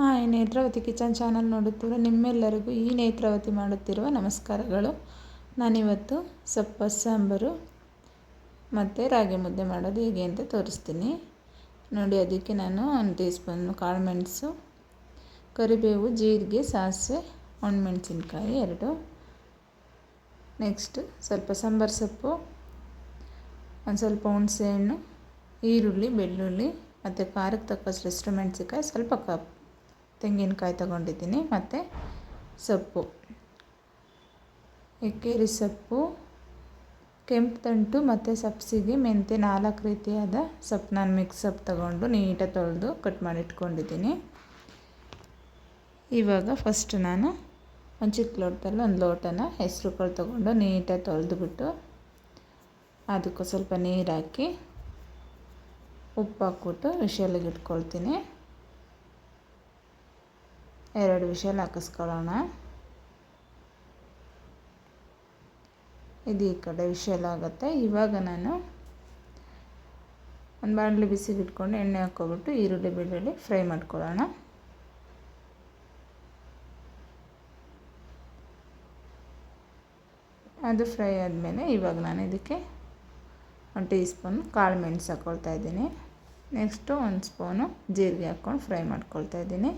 Hi Netravati kitchen channel ನೋಡುತ್ತಿರುವ ನಿಮ್ಮೆಲ್ಲರಿಗೂ ಈ ನೇತ್ರಾವತಿ ಮಾಡುತ್ತಿರುವ ನಮಸ್ಕಾರಗಳು. ನಾನಿವತ್ತು ಸೊಪ್ಪು, ಸಾಂಬಾರು ಮತ್ತು ರಾಗಿ ಮುದ್ದೆ ಮಾಡೋದು ಹೇಗೆ ಅಂತ ತೋರಿಸ್ತೀನಿ. ನೋಡಿ, ಅದಕ್ಕೆ ನಾನು ಒಂದು ಟೀ ಸ್ಪೂನ್ ಕಾಳುಮೆಣಸು ಕರಿಬೇವು, ಜೀರಿಗೆ, ಸಾಸಿವೆ, ಒಣಮೆಣಸಿನ್ಕಾಯಿ ಎರಡು. ನೆಕ್ಸ್ಟ್ ಸ್ವಲ್ಪ ಸಾಂಬಾರು ಸೊಪ್ಪು, ಒಂದು ಸ್ವಲ್ಪ ಹುಣಸೆಹಣ್ಣು ಈರುಳ್ಳಿ, ಬೆಳ್ಳುಳ್ಳಿ ಮತ್ತು ಖಾರಕ್ಕೆ ತಕ್ಕಷ್ಟು ಮೆಣಸಿನ್ಕಾಯಿ, ಸ್ವಲ್ಪ ಕಪ್. ತೆಂಗಿನಕಾಯಿ ತಗೊಂಡಿದ್ದೀನಿ, ಮತ್ತು ಸೊಪ್ಪು. ಎಕ್ಕೇರಿ ಸೊಪ್ಪು, ಕೆಂಪು ತಂಟು ಮತ್ತು ಸಬ್ಸಿಗೆ ಮೆಂತ್ಯ ನಾಲ್ಕು ರೀತಿಯಾದ ಸೊಪ್ಪು ನಾನು ಮಿಕ್ಸ್ ಸೊಪ್ಪು ತಗೊಂಡು ನೀಟಾಗಿ ತೊಳೆದು ಕಟ್ ಮಾಡಿ ಇಟ್ಕೊಂಡಿದ್ದೀನಿ. ಇವಾಗ ಫಸ್ಟ್ ನಾನು ಒಂದು ಚಿಕ್ಕ ಲೋಟದಲ್ಲಿ ಒಂದು ಲೋಟನ ಹೆಸರು ಕಾಳು ತೊಗೊಂಡು ನೀಟಾಗಿ ತೊಳೆದುಬಿಟ್ಟು ಅದಕ್ಕೂ ಸ್ವಲ್ಪ ನೀರು ಹಾಕಿ ಉಪ್ಪು ಹಾಕ್ಬಿಟ್ಟು ವಿಷಲಿಗೆ ಇಟ್ಕೊಳ್ತೀನಿ. ಎರಡು ವಿಷಲ್ ಹಾಕಿಸ್ಕೊಳ್ಳೋಣ. ಇದು ಈ ಕಡೆ ವಿಷಲ್ ಆಗುತ್ತೆ. ಇವಾಗ ನಾನು ಒಂದು ಬಾಣಲಿ ಬಿಸಿಗೆ ಇಟ್ಕೊಂಡು ಎಣ್ಣೆ ಹಾಕ್ಕೊಬಿಟ್ಟು ಈರುಳ್ಳಿ ಬೆಳ್ಳುಳ್ಳಿ ಫ್ರೈ ಮಾಡ್ಕೊಳ್ಳೋಣ. ಅದು ಫ್ರೈ ಆದಮೇಲೆ ಇವಾಗ ನಾನು ಇದಕ್ಕೆ ಒಂದು ಟೀ ಸ್ಪೂನ್ ಕಾಳು ಮೆಣಸು ಹಾಕ್ಕೊಳ್ತಾ ಇದ್ದೀನಿ. ನೆಕ್ಸ್ಟು ಒಂದು ಸ್ಪೂನು ಜೀರಿಗೆ ಹಾಕ್ಕೊಂಡು ಫ್ರೈ ಮಾಡ್ಕೊಳ್ತಾ ಇದ್ದೀನಿ.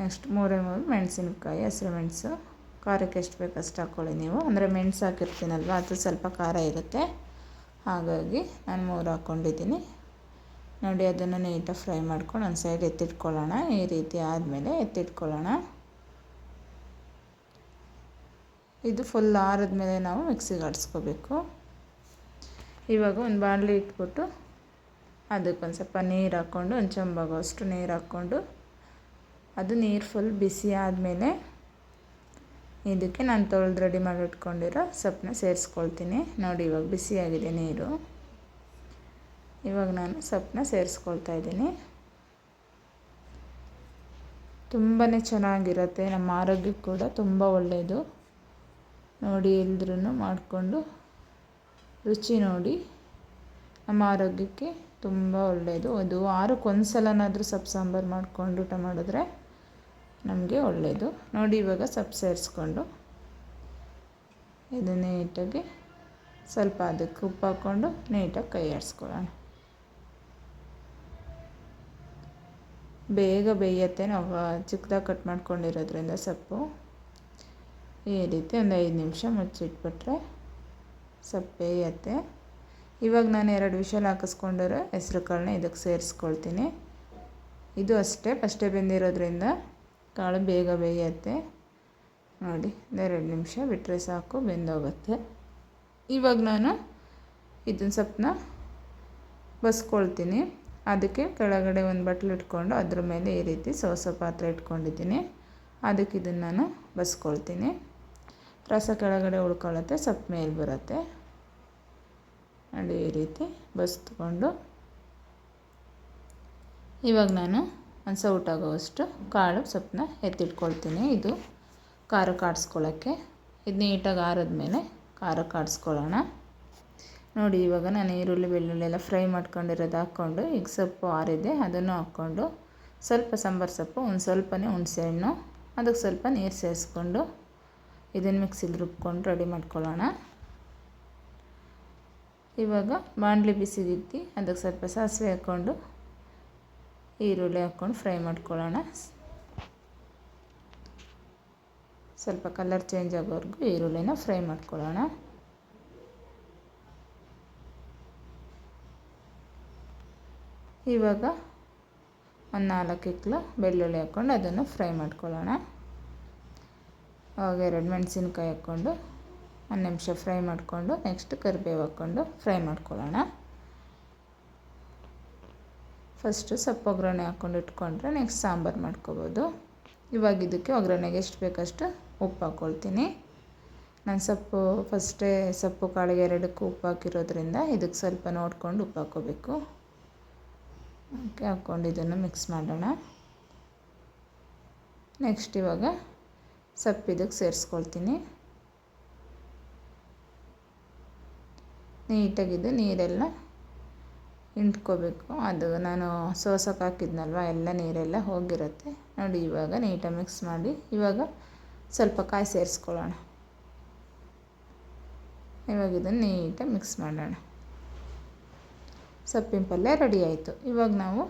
ನೆಕ್ಸ್ಟ್ ಮೂರೇ ಮೂರು ಮೆಣಸಿನಕಾಯಿ, ಹಸಿರು ಮೆಣಸು. ಖಾರಕ್ಕೆ ಎಷ್ಟು ಬೇಕು ಅಷ್ಟು ಹಾಕ್ಕೊಳ್ಳಿ ನೀವು. ಅಂದರೆ ಮೆಣಸು ಹಾಕಿರ್ತೀನಲ್ವ, ಅದು ಸ್ವಲ್ಪ ಖಾರ ಇರುತ್ತೆ. ಹಾಗಾಗಿ ನಾನು ಮೂರು ಹಾಕ್ಕೊಂಡಿದ್ದೀನಿ ನೋಡಿ, ಅದನ್ನು ನೀಟಾಗಿ ಫ್ರೈ ಮಾಡ್ಕೊಂಡು ಒಂದು ಸೈಡ್ ಎತ್ತಿಟ್ಕೊಳ್ಳೋಣ. ಈ ರೀತಿ ಆದಮೇಲೆ ಎತ್ತಿಟ್ಕೊಳ್ಳೋಣ. ಇದು ಫುಲ್ ಆರಿದ್ಮೇಲೆ ನಾವು ಮಿಕ್ಸಿಗೆ ಆಡಿಸ್ಕೋಬೇಕು. ಇವಾಗ ಒಂದು ಬಾಣಲಿ ಇಟ್ಬಿಟ್ಟು ಅದಕ್ಕೊಂದು ಸ್ವಲ್ಪ ನೀರು ಹಾಕ್ಕೊಂಡು ಒಂದು ಚಂಬಾಗುವಷ್ಟು ನೀರು ಹಾಕ್ಕೊಂಡು ಅದು ನೀರು ಫುಲ್ ಬಿಸಿ ಆದಮೇಲೆ ಇದಕ್ಕೆ ನಾನು ತೊಳೆದು ರೆಡಿ ಮಾಡಿಟ್ಕೊಂಡಿರೋ ಸೊಪ್ಪನ್ನ ಸೇರಿಸ್ಕೊಳ್ತೀನಿ. ನೋಡಿ, ಇವಾಗ ಬಿಸಿಯಾಗಿದೆ ನೀರು. ಇವಾಗ ನಾನು ಸೊಪ್ಪನ್ನ ಸೇರಿಸ್ಕೊಳ್ತಾ ಇದ್ದೀನಿ. ತುಂಬಾ ಚೆನ್ನಾಗಿರುತ್ತೆ. ನಮ್ಮ ಆರೋಗ್ಯಕ್ಕೆ ಕೂಡ ತುಂಬ ಒಳ್ಳೆಯದು ನೋಡಿ ಎಲ್ದ್ರೂ ಮಾಡಿಕೊಂಡು ರುಚಿ ನೋಡಿ. ನಮ್ಮ ಆರೋಗ್ಯಕ್ಕೆ ತುಂಬ ಒಳ್ಳೆಯದು ಅದು ವಾರಕ್ಕೆ ಒಂದು ಸಲನಾದರೂ ಸೊಪ್ಪು ಸಾಂಬಾರು ಮಾಡಿಕೊಂಡು ಊಟ ಮಾಡಿದ್ರೆ ನಮಗೆ ಒಳ್ಳೆಯದು ನೋಡಿ ಇವಾಗ ಸೊಪ್ಪು ಸೇರಿಸ್ಕೊಂಡು ಇದು ನೀಟಾಗಿ ಸ್ವಲ್ಪ ಅದಕ್ಕೆ ಉಪ್ಪು ಹಾಕ್ಕೊಂಡು ನೀಟಾಗಿ ಕೈ ಆಡಿಸ್ಕೊಳ್ಳೋಣ. ಬೇಗ ಬೇಯತ್ತೆ ನಾವು, ಚಿಕ್ಕದಾಗಿ ಕಟ್ ಮಾಡ್ಕೊಂಡಿರೋದ್ರಿಂದ ಸೊಪ್ಪು. ಈ ರೀತಿ ಒಂದು ಐದು ನಿಮಿಷ ಮುಚ್ಚಿಟ್ಬಿಟ್ರೆ ಸೊಪ್ಪು ಬೇಯತ್ತೆ. ಇವಾಗ ನಾನು ಎರಡು ವಿಷಲ್ ಹಾಕಿಸ್ಕೊಂಡಿರೋ ಹೆಸ್ರು ಕಾಳನ್ನ ಇದಕ್ಕೆ ಸೇರಿಸ್ಕೊಳ್ತೀನಿ. ಇದು ಅಷ್ಟೇ, ಫಸ್ಟೇ ಬೆಂದಿರೋದ್ರಿಂದ ಕಾಳು ಬೇಗ ಬೇಯುತ್ತೆ. ನೋಡಿ ಎರಡು ನಿಮಿಷ ಬಿಟ್ಟರೆ ಸಾಕು, ಬೆಂದೋಗುತ್ತೆ. ಇವಾಗ ನಾನು ಇದನ್ನು ಸೊಪ್ಪನ್ನ ಬಸ್ಕೊಳ್ತೀನಿ. ಅದಕ್ಕೆ ಕೆಳಗಡೆ ಒಂದು ಬಟ್ಲು ಇಟ್ಕೊಂಡು ಅದ್ರ ಮೇಲೆ ಈ ರೀತಿ ಸೋಸ ಪಾತ್ರೆ ಇಟ್ಕೊಂಡಿದ್ದೀನಿ. ಅದಕ್ಕೆ ಇದನ್ನು ನಾನು ಬಸ್ಕೊಳ್ತೀನಿ. ರಸ ಕೆಳಗಡೆ ಉಳ್ಕೊಳ್ಳುತ್ತೆ, ಸೊಪ್ಪು ಮೇಲೆ ಬರುತ್ತೆ. ನೋಡಿ, ಈ ರೀತಿ ಬಸ್ಕೊಂಡು ಇವಾಗ ನಾನು ಒಂದು ಸೌಟಾಗುವಷ್ಟು ಕಾಳು, ಸೊಪ್ಪನ್ನ ಎತ್ತಿಟ್ಕೊಳ್ತೀನಿ. ಇದು ಖಾರ ಕಾಡಿಸ್ಕೊಳ್ಳೋಕ್ಕೆ ಇದು ನೀಟಾಗಿ ಆರಿದ್ಮೇಲೆ ಖಾರ ಕಾಡಿಸ್ಕೊಳ್ಳೋಣ ನೋಡಿ, ಇವಾಗ ನಾನು ಈರುಳ್ಳಿ, ಬೆಳ್ಳುಳ್ಳಿ ಎಲ್ಲ ಫ್ರೈ ಮಾಡ್ಕೊಂಡಿರೋದು ಹಾಕ್ಕೊಂಡು ಈಗ ಸೊಪ್ಪು ಆರಿದೆ. ಅದನ್ನು ಹಾಕ್ಕೊಂಡು ಸ್ವಲ್ಪ ಸಾಂಬಾರು ಸೊಪ್ಪು, ಒಂದು ಸ್ವಲ್ಪನೇ ಹುಣಸೆಹಣ್ಣು, ಅದಕ್ಕೆ ಸ್ವಲ್ಪ ನೀರು ಸೇರಿಸ್ಕೊಂಡು ಇದನ್ನು ಮಿಕ್ಸಿಲಿ ರುಬ್ಕೊಂಡು ರೆಡಿ ಮಾಡ್ಕೊಳ್ಳೋಣ. ಇವಾಗ ಬಾಣಲಿ ಬಿಸಿದಿತ್ತಿ ಅದಕ್ಕೆ ಸ್ವಲ್ಪ ಸಾಸಿವೆ ಹಾಕ್ಕೊಂಡು ಈರುಳ್ಳಿ ಹಾಕ್ಕೊಂಡು ಫ್ರೈ ಮಾಡ್ಕೊಳ್ಳೋಣ. ಸ್ವಲ್ಪ ಕಲರ್ ಚೇಂಜ್ ಆಗೋವರೆಗೂ ಈರುಳ್ಳಿನ ಫ್ರೈ ಮಾಡ್ಕೊಳ್ಳೋಣ. ಇವಾಗ ಒಂದು ನಾಲ್ಕು ಇಕ್ಲು ಬೆಳ್ಳುಳ್ಳಿ ಹಾಕ್ಕೊಂಡು ಅದನ್ನು ಫ್ರೈ ಮಾಡ್ಕೊಳ್ಳೋಣ. ಅವಾಗ ಎರಡು ಮೆಣಸಿನ್ಕಾಯಿ ಹಾಕ್ಕೊಂಡು ಒಂದು ನಿಮಿಷ ಫ್ರೈ ಮಾಡಿಕೊಂಡು ನೆಕ್ಸ್ಟ್ ಕರಿಬೇವು ಹಾಕ್ಕೊಂಡು ಫ್ರೈ ಮಾಡ್ಕೊಳ್ಳೋಣ. ಫಸ್ಟು ಸೊಪ್ಪು ಒಗ್ಗರಣೆ ಹಾಕ್ಕೊಂಡು ಇಟ್ಕೊಂಡ್ರೆ ನೆಕ್ಸ್ಟ್ ಸಾಂಬಾರು ಮಾಡ್ಕೋಬೋದು. ಇವಾಗ ಇದಕ್ಕೆ ಒಗ್ಗರಣೆಗೆ ಎಷ್ಟು ಬೇಕಷ್ಟು ಉಪ್ಪು ಹಾಕ್ಕೊಳ್ತೀನಿ ನಾನು ಸೊಪ್ಪು ಫಸ್ಟೇ ಸೊಪ್ಪು ಕಾಳಿಗೆ ಎರಡಕ್ಕೂ ಉಪ್ಪು ಹಾಕಿರೋದ್ರಿಂದ ಇದಕ್ಕೆ ಸ್ವಲ್ಪ ನೋಡ್ಕೊಂಡು ಉಪ್ಪು ಹಾಕ್ಕೋಬೇಕು ಓಕೆ ಹಾಕ್ಕೊಂಡು ಇದನ್ನು ಮಿಕ್ಸ್ ಮಾಡೋಣ. ನೆಕ್ಸ್ಟ್ ಇವಾಗ ಸೊಪ್ಪು ಇದಕ್ಕೆ ಸೇರಿಸ್ಕೊಳ್ತೀನಿ. ನೀಟಾಗಿದ್ದು ನೀರೆಲ್ಲ ಹಿಂಡ್ಕೋಬೇಕು ಅದು ನಾನು ಸೋಸೋಕೆ ಹಾಕಿದ್ನಲ್ವ, ಎಲ್ಲ ನೀರೆಲ್ಲ ಹೋಗಿರುತ್ತೆ. ನೋಡಿ ಇವಾಗ ನೀಟಾಗಿ ಮಿಕ್ಸ್ ಮಾಡಿ, ಇವಾಗ ಸ್ವಲ್ಪ ಕಾಯಿ ಸೇರಿಸ್ಕೊಳ್ಳೋಣ. ಇವಾಗ ಇದನ್ನು ನೀಟಾಗಿ ಮಿಕ್ಸ್ ಮಾಡೋಣ. ಸೊಪ್ಪಿನ ಪಲ್ಯ ರೆಡಿ ಆಯಿತು. ಇವಾಗ ನಾವು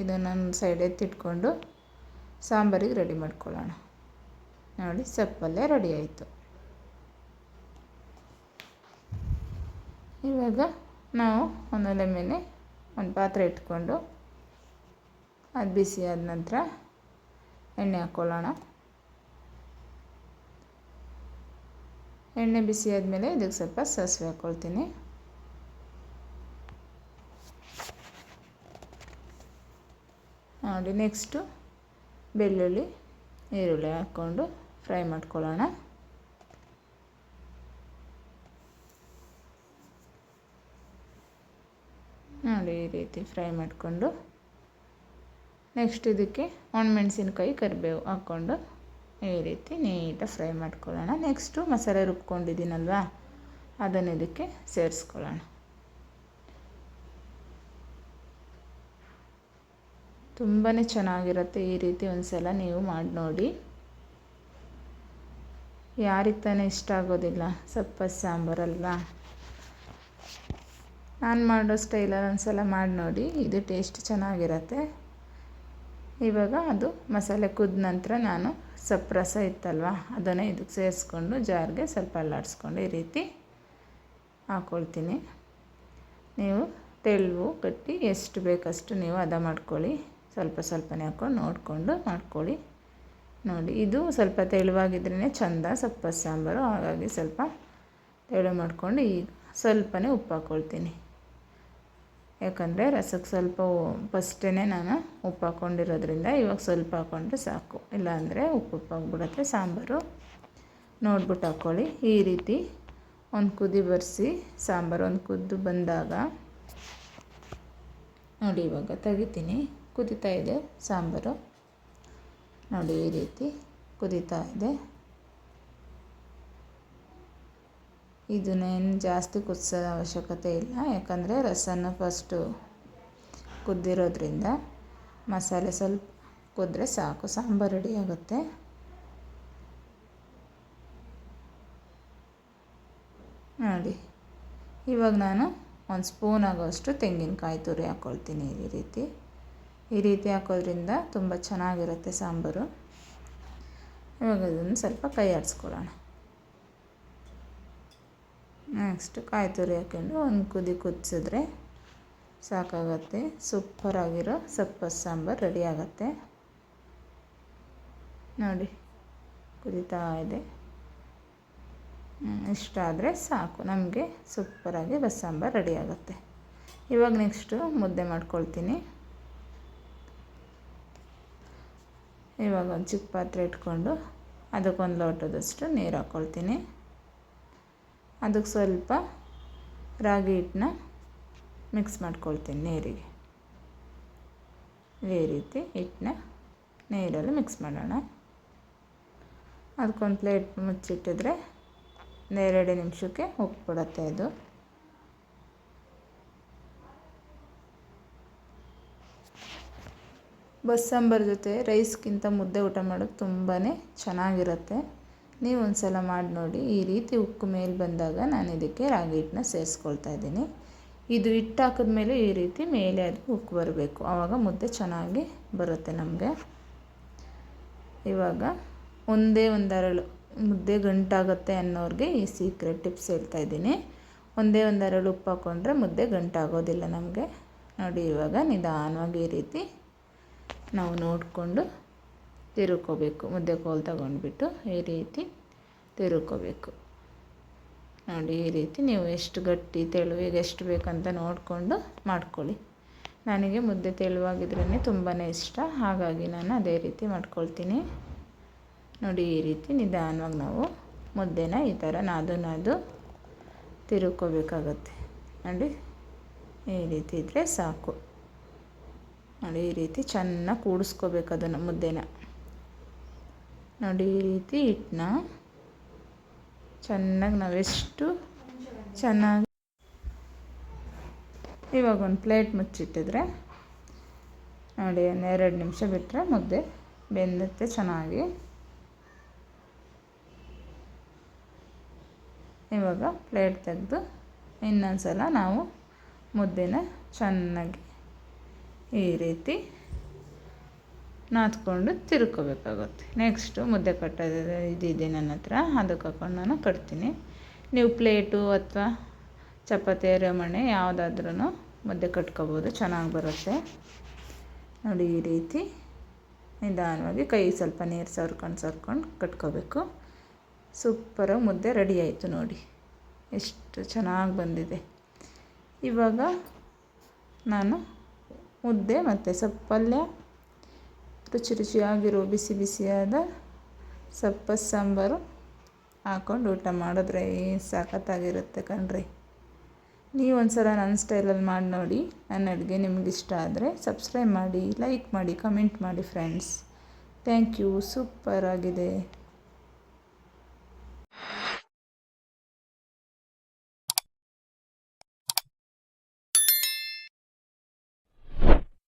ಇದನ್ನು ಸೈಡ್ ಎತ್ತಿಟ್ಕೊಂಡು ಸಾಂಬಾರಿಗೆ ರೆಡಿ ಮಾಡ್ಕೊಳ್ಳೋಣ. ನೋಡಿ ಸೊಪ್ಪು ಪಲ್ಯ ರೆಡಿ ಆಯಿತು. ಇವಾಗ ನಾವು ಒಂದು ಒಲೆ ಮೇಲೆ ಒಂದು ಪಾತ್ರೆ ಇಟ್ಕೊಂಡು ಅದು ಬಿಸಿ ಆದ ನಂತರ ಎಣ್ಣೆ ಹಾಕ್ಕೊಳ್ಳೋಣ. ಎಣ್ಣೆ ಬಿಸಿ ಆದಮೇಲೆ ಇದಕ್ಕೆ ಸ್ವಲ್ಪ ಸಾಸಿವೆ ಹಾಕ್ಕೊಳ್ತೀನಿ. ನೋಡಿ, ನೆಕ್ಸ್ಟು ಬೆಳ್ಳುಳ್ಳಿ, ಈರುಳ್ಳಿ ಹಾಕ್ಕೊಂಡು ಫ್ರೈ ಮಾಡ್ಕೊಳ್ಳೋಣ. ಈ ರೀತಿ ಫ್ರೈ ಮಾಡಿಕೊಂಡು ನೆಕ್ಸ್ಟ್ ಇದಕ್ಕೆ ಒಣಮೆಣಸಿನ್ಕಾಯಿ ಕರಿಬೇವು ಹಾಕ್ಕೊಂಡು ಈ ರೀತಿ ನೀಟಾಗಿ ಫ್ರೈ ಮಾಡ್ಕೊಳ್ಳೋಣ. ನೆಕ್ಸ್ಟು ಮಸಾಲೆ ರುಬ್ಕೊಂಡಿದ್ದೀನಲ್ವಾ? ಅದನ್ನು ಇದಕ್ಕೆ ಸೇರಿಸ್ಕೊಳ್ಳೋಣ. ತುಂಬಾ ಚೆನ್ನಾಗಿರುತ್ತೆ ಈ ರೀತಿ ಒಂದು ಸಲ ನೀವು ಮಾಡಿ ನೋಡಿ. ಯಾರಿಗೆ ತಾನೇ ಇಷ್ಟ ಆಗೋದಿಲ್ಲ, ಸೊಪ್ಪು ಸಾಂಬಾರಲ್ವಾ ನಾನು ಮಾಡೋ ಸ್ಟೈಲಲ್ಲಿ ಒಂದು ಸಲ ಮಾಡಿ ನೋಡಿ, ಇದು ಟೇಸ್ಟ್ ಚೆನ್ನಾಗಿರತ್ತೆ. ಇವಾಗ ಅದು ಮಸಾಲೆ ಕುದ್ದ ನಂತರ ನಾನು ಸೊಪ್ಪು ರಸ ಇತ್ತಲ್ವ, ಅದನ್ನು ಇದಕ್ಕೆ ಸೇರಿಸ್ಕೊಂಡು ಜಾರ್ಗೆ ಸ್ವಲ್ಪ ಅಲ್ಲಾಡಿಸ್ಕೊಂಡು ಈ ರೀತಿ ಹಾಕ್ಕೊಳ್ತೀನಿ ನೀವು ತೆಳುವು ಕಟ್ಟಿ ಎಷ್ಟು ಬೇಕಷ್ಟು ನೀವು ಅದ ಮಾಡ್ಕೊಳ್ಳಿ. ಸ್ವಲ್ಪ ಸ್ವಲ್ಪನೇ ಹಾಕ್ಕೊಂಡು ನೋಡಿಕೊಂಡು ಮಾಡ್ಕೊಳ್ಳಿ. ನೋಡಿ, ಇದು ಸ್ವಲ್ಪ ತೆಳುವಾಗಿದ್ರೇ ಚೆಂದ, ಸೊಪ್ಪು, ಸಾಂಬಾರು, ಹಾಗಾಗಿ ಸ್ವಲ್ಪ ತೆಳು ಮಾಡಿಕೊಂಡು ಈಗ ಸ್ವಲ್ಪನೇ ಉಪ್ಪು ಹಾಕ್ಕೊಳ್ತೀನಿ ಯಾಕಂದರೆ ರಸಕ್ಕೆ ಸ್ವಲ್ಪ ಫಸ್ಟೇ ನಾನು ಉಪ್ಪು ಹಾಕ್ಕೊಂಡಿರೋದ್ರಿಂದ ಇವಾಗ ಸ್ವಲ್ಪ ಹಾಕ್ಕೊಂಡ್ರೆ ಸಾಕು. ಇಲ್ಲಾಂದರೆ ಉಪ್ಪು ಉಪ್ಪಾಗ್ಬಿಡುತ್ತೆ ಸಾಂಬಾರು. ನೋಡ್ಬಿಟ್ಟು ಹಾಕ್ಕೊಳ್ಳಿ ಈ ರೀತಿ ಒಂದು ಕುದಿ ಬರೆಸಿ ಸಾಂಬಾರು ಒಂದು ಕುದ್ದು ಬಂದಾಗ ನೋಡಿ ಇವಾಗ ತೆಗಿತೀನಿ. ಕುದೀತಾ ಇದೆ ಸಾಂಬಾರು. ನೋಡಿ ಈ ರೀತಿ ಕುದೀತಾ ಇದೆ. ಇದನ್ನೇನು ಜಾಸ್ತಿ ಕುದಿಸೋ ಅವಶ್ಯಕತೆ ಇಲ್ಲ. ಯಾಕಂದರೆ ರಸನ ಫಸ್ಟು ಕುದ್ದಿರೋದ್ರಿಂದ ಮಸಾಲೆ ಸ್ವಲ್ಪ ಕುದ್ರೆ ಸಾಕು, ಸಾಂಬಾರು ರೆಡಿ ಆಗುತ್ತೆ. ನೋಡಿ, ಇವಾಗ ನಾನು ಒಂದು ಸ್ಪೂನ್ ಆಗೋಷ್ಟು ತೆಂಗಿನಕಾಯಿ ತುರಿ ಹಾಕ್ಕೊಳ್ತೀನಿ ಈ ರೀತಿ. ಈ ರೀತಿ ಹಾಕೋದ್ರಿಂದ ತುಂಬ ಚೆನ್ನಾಗಿರುತ್ತೆ ಸಾಂಬಾರು. ಇವಾಗ ಅದನ್ನು ಸ್ವಲ್ಪ ಕೈ ಆಡಿಸ್ಕೊಳ್ಳೋಣ ನೆಕ್ಸ್ಟ್ ಕಾಯಿ ತುರಿ ಹಾಕ್ಕೊಂಡು ಒಂದು ಕುದಿ ಕುದಿಸಿದ್ರೆ ಸಾಕಾಗತ್ತೆ. ಸೂಪರಾಗಿರೋ ಸೊಪ್ಪು ಸಾಂಬಾರು ರೆಡಿ ಆಗುತ್ತೆ. ನೋಡಿ, ಕುದೀತಾ ಇದೆ. ಇಷ್ಟ ಆದರೆ ಸಾಕು. ನಮಗೆ ಸೂಪರಾಗಿ ಬಸ್ಸಾಂಬಾರು ರೆಡಿ ಆಗುತ್ತೆ. ಇವಾಗ ನೆಕ್ಸ್ಟು ಮುದ್ದೆ ಮಾಡ್ಕೊಳ್ತೀನಿ. ಇವಾಗ ಒಂದು ಚಿಕ್ಕ ಪಾತ್ರೆ ಇಟ್ಕೊಂಡು ಅದಕ್ಕೊಂದು ಲೋಟದಷ್ಟು ನೀರು ಹಾಕ್ಕೊಳ್ತೀನಿ ಅದಕ್ಕೆ ಸ್ವಲ್ಪ ರಾಗಿ ಹಿಟ್ಟನ್ನ ಮಿಕ್ಸ್ ಮಾಡ್ಕೊಳ್ತೀನಿ ನೀರಿಗೆ. ಈ ರೀತಿ ಹಿಟ್ಟನ್ನ ನೀರಲ್ಲಿ ಮಿಕ್ಸ್ ಮಾಡೋಣ. ಅದಕ್ಕೊಂದು ಪ್ಲೇಟ್ ಮುಚ್ಚಿಟ್ಟಿದ್ರೆ ಎರಡು ನಿಮಿಷಕ್ಕೆ ಉಪ್ಪಿಬಿಡತ್ತೆ ಅದು. ಬಸ್ಸಾಂಬಾರ್ ಜೊತೆ ರೈಸ್ಗಿಂತ ಮುದ್ದೆ ಊಟ ಮಾಡೋಕ್ಕೆ ತುಂಬಾ ಚೆನ್ನಾಗಿರುತ್ತೆ. ನೀವು ಒಂದು ಸಲ ಮಾಡಿ ನೋಡಿ. ಈ ರೀತಿ ಉಕ್ಕು ಮೇಲೆ ಬಂದಾಗ ನಾನು ಇದಕ್ಕೆ ರಾಗಿ ಹಿಟ್ಟನ್ನ ಸೇರಿಸ್ಕೊಳ್ತಾ ಇದ್ದೀನಿ. ಇದು ಹಿಟ್ಟು ಹಾಕಿದ್ಮೇಲೆ ಈ ರೀತಿ ಮೇಲೆ ಅದು ಉಕ್ಕು ಬರಬೇಕು. ಆವಾಗ ಮುದ್ದೆ ಚೆನ್ನಾಗಿ ಬರುತ್ತೆ ನಮಗೆ. ಇವಾಗ ಒಂದೇ ಒಂದರಳು ಮುದ್ದೆ ಗಂಟಾಗುತ್ತೆ ಅನ್ನೋರಿಗೆ ಈ ಸೀಕ್ರೆಟ್ ಟಿಪ್ಸ್ ಹೇಳ್ತಾ ಇದ್ದೀನಿ. ಒಂದೇ ಒಂದರಳು ಉಪ್ಪು ಹಾಕ್ಕೊಂಡ್ರೆ ಮುದ್ದೆ ಗಂಟಾಗೋದಿಲ್ಲ ನಮಗೆ. ನೋಡಿ ಇವಾಗ ನಿಧಾನವಾಗಿ ಈ ರೀತಿ ನಾವು ನೋಡಿಕೊಂಡು ತಿರುಕೋಬೇಕು. ಮುದ್ದೆ ಕೋಲು ತಗೊಂಡ್ಬಿಟ್ಟು ಈ ರೀತಿ ತಿರುಕೋಬೇಕು. ನೋಡಿ, ಈ ರೀತಿ ನೀವು ಎಷ್ಟು ಗಟ್ಟಿ ತೆಳುವಿಗೆ ಎಷ್ಟು ಬೇಕಂತ ನೋಡಿಕೊಂಡು ಮಾಡ್ಕೊಳ್ಳಿ. ನನಗೆ ಮುದ್ದೆ ತೆಳುವಾಗಿದ್ರೇ ತುಂಬಾ ಇಷ್ಟ. ಹಾಗಾಗಿ ನಾನು ಅದೇ ರೀತಿ ಮಾಡ್ಕೊಳ್ತೀನಿ. ನೋಡಿ, ಈ ರೀತಿ ನಿಧಾನವಾಗಿ ನಾವು ಮುದ್ದೆನ ಈ ಥರ ನಾದು ನಾದು ತಿರುಕೋಬೇಕಾಗತ್ತೆ. ನೋಡಿ, ಈ ರೀತಿ ಇದ್ದರೆ ಸಾಕು. ನೋಡಿ, ಈ ರೀತಿ ಚೆನ್ನಾಗಿ ಕೂಡಿಸ್ಕೋಬೇಕು ಅದನ್ನು ಮುದ್ದೆನ. ನೋಡಿ ಈ ರೀತಿ ಹಿಟ್ಟನ್ನ ಚೆನ್ನಾಗಿ ನಾವೆಷ್ಟು ಚೆನ್ನಾಗಿ ಇವಾಗ ಒಂದು ಪ್ಲೇಟ್ ಮುಚ್ಚಿಟ್ಟಿದ್ರೆ ನೋಡಿ ಒಂದು ಎರಡು ನಿಮಿಷ ಬಿಟ್ಟರೆ ಮುದ್ದೆ ಬೆಂದತ್ತೆ ಚೆನ್ನಾಗಿ. ಇವಾಗ ಪ್ಲೇಟ್ ತೆಗೆದು ಇನ್ನೊಂದು ಸಲ ನಾವು ಮುದ್ದೆನ ಚೆನ್ನಾಗಿ ಈ ರೀತಿ ನಾದ್ಕೊಂಡು ತಿರ್ಕೋಬೇಕಾಗುತ್ತೆ. ನೆಕ್ಸ್ಟು ಮುದ್ದೆ ಕಟ್ಟೋದು ಇದಿದೆ ನನ್ನ ಹತ್ರ, ಅದಕ್ಕೆ ಹಾಕೊಂಡು ನಾನು ಕಟ್ತೀನಿ. ನೀವು ಪ್ಲೇಟು ಅಥವಾ ಚಪಾತಿ ಅರೆಮಣೆ ಯಾವುದಾದ್ರೂ ಮುದ್ದೆ ಕಟ್ಕೋಬೋದು, ಚೆನ್ನಾಗಿ ಬರುತ್ತೆ. ನೋಡಿ ಈ ರೀತಿ ನಿಧಾನವಾಗಿ ಕೈ ಸ್ವಲ್ಪ ನೀರು ಸರ್ಕೊಂಡು ಸರ್ಕೊಂಡು ಕಟ್ಕೋಬೇಕು. ಸೂಪರಾಗಿ ಮುದ್ದೆ ರೆಡಿ ಆಯಿತು ನೋಡಿ. ಎಷ್ಟು ಚೆನ್ನಾಗಿ ಬಂದಿದೆ. ಇವಾಗ ನಾನು ಮುದ್ದೆ ಮತ್ತು ಸೊಪ್ಪು ಪಲ್ಯ ರುಚಿ ರುಚಿಯಾಗಿರೋ ಬಿಸಿ ಬಿಸಿಯಾದ ಸಪ್ಪಸ್ ಸಾಂಬಾರು ಹಾಕ್ಕೊಂಡು ಊಟ ಮಾಡಿದ್ರೆ ಏನು ಸಖತ್ತಾಗಿರುತ್ತೆ ಕಣ್ರಿ. ನೀವು ಒಂದು ಸಲ ನನ್ನ ಸ್ಟೈಲಲ್ಲಿ ಮಾಡಿ ನೋಡಿ. ನನ್ನ ಅಡುಗೆ ನಿಮ್ಗೆ ಇಷ್ಟ ಆದರೆ ಸಬ್ಸ್ಕ್ರೈಬ್ ಮಾಡಿ, ಲೈಕ್ ಮಾಡಿ, ಕಮೆಂಟ್ ಮಾಡಿ ಫ್ರೆಂಡ್ಸ್ ಥ್ಯಾಂಕ್ ಯು ಸೂಪರ್ ಆಗಿದೆ